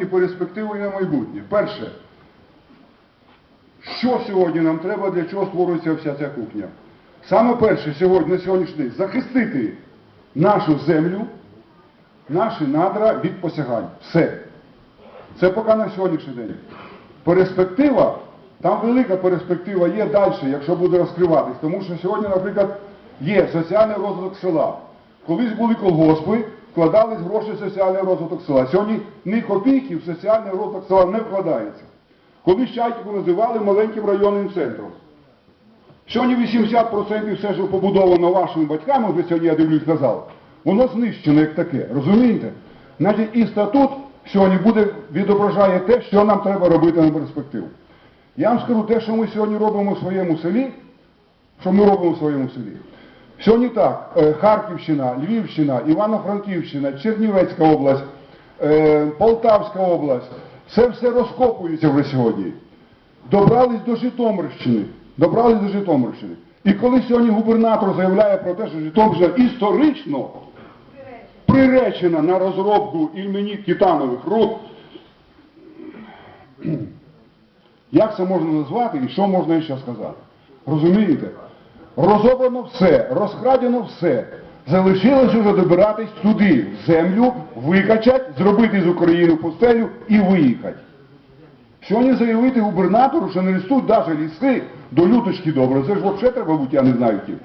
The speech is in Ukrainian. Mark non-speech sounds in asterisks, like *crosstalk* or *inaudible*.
і перспективою на майбутнє. Перше, що сьогодні нам треба, для чого створюється вся ця кухня? Саме перше сьогодні, на сьогоднішній день, захистити нашу землю, наші надра від посягань. Все. Це поки на сьогоднішній день. Перспектива, там велика перспектива є далі, якщо буде розкриватись. Тому що сьогодні, наприклад, є соціальний розвиток села. Колись були колгоспи, вкладались гроші в соціальний розвиток села. Сьогодні ні копійки в соціальний розвиток села не вкладається. Колись Чайківку називали маленьким районним центром. Сьогодні 80% все, що побудовано вашими батьками, вже сьогодні я дивлюсь на зал, воно знищено як таке, розумієте? Значить, і статут сьогодні буде, відображає те, що нам треба робити на перспективу. Я вам скажу те, що ми сьогодні робимо в своєму селі, що ми робимо в своєму селі. Сьогодні так, е, Харківщина, Львівщина, Івано-Франківщина, Чернівецька область, е, Полтавська область, це все розкопується вже сьогодні добрались до Житомирщини. Добрались до Житомирщини. І коли сьогодні губернатор заявляє про те, що Житомирщина історично приречена на розробку ільменіт титанових руд, *clears throat* як це можна назвати і що можна ще сказати? Розумієте? Розобрано все, розкрадено все. Залишилось вже добиратись туди, в землю, викачать, зробити з України пустелю і виїхати. Сьогодні заявити губернатору, що не ростуть навіть ліси до люточки добре. Це ж взагалі треба бути, я не знаю ким.